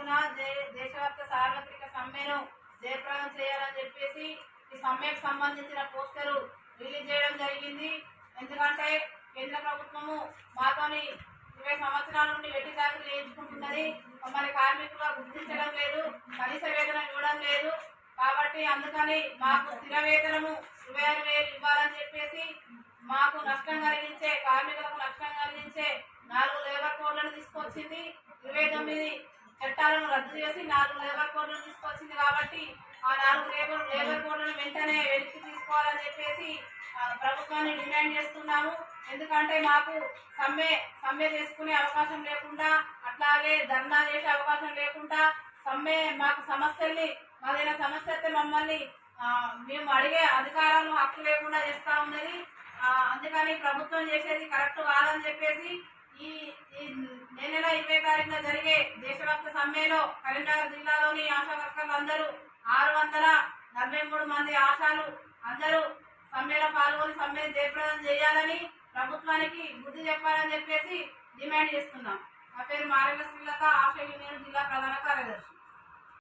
అడుగున దేశవ్యాప్త సార్వత్రిక సమ్మెను జయప్రదం చేయాలని చెప్పేసి ఈ సమ్మెకు సంబంధించిన పోస్టరు రిలీజ్ చేయడం జరిగింది. ఎందుకంటే కేంద్ర ప్రభుత్వము మాతోని ఇరవై సంవత్సరాల నుండి వెట్టి చాకరీ చేయించుకుంటున్నది. మమ్మల్ని కార్మికులుగా గుర్తించడం లేదు కనీస వేతనం ఇవ్వడం లేదు. కాబట్టి అందుకని మాకు స్థిర వేతనము ఇరవై ఆరు వేలు ఇవ్వాలని చెప్పేసి మాకు నష్టం కలిగించే కార్మికులకు నష్టం కలిగించే నాలుగు లేబర్ కోడ్లను తీసుకొచ్చింది. ఇరవై తొమ్మిది చట్టాలను రద్దు చేసి నాలుగు లేబర్ కోడ్లు తీసుకొచ్చింది కాబట్టి ఆ నాలుగు లేబర్ లేబర్ కోడ్లను వెంటనే వెనక్కి తీసుకోవాలని చెప్పేసి ప్రభుత్వాన్ని డిమాండ్ చేస్తున్నాము. ఎందుకంటే మాకు సమ్మె సమ్మె చేసుకునే అవకాశం లేకుండా అట్లాగే ధర్నా చేసే అవకాశం లేకుండా సమ్మె మాకు సమస్యల్ని మాదైనా సమస్య అయితే మమ్మల్ని మేము అడిగే అధికారాలు హక్కు లేకుండా చేస్తూ ఉన్నది. అందుకని ప్రభుత్వం చేసేది కరెక్ట్ కాదని చెప్పేసి ఈ నెల ఇరవై తారీఖున జరిగే సమ్మెలో కరీంనగర్ జిల్లాలోని ఆశా వర్కర్లు అందరూ ఆరు వందల నలభై మూడు మంది ఆశాలు అందరూ సమ్మెలో పాల్గొని సమ్మె జయప్రదం చేయాలని ప్రభుత్వానికి బుద్ధి చెప్పాలని చెప్పేసి డిమాండ్ చేస్తున్నాం. నా పేరు మారెల శ్రీలత ఆశా యూనియన్ జిల్లా ప్రధాన కార్యదర్శి.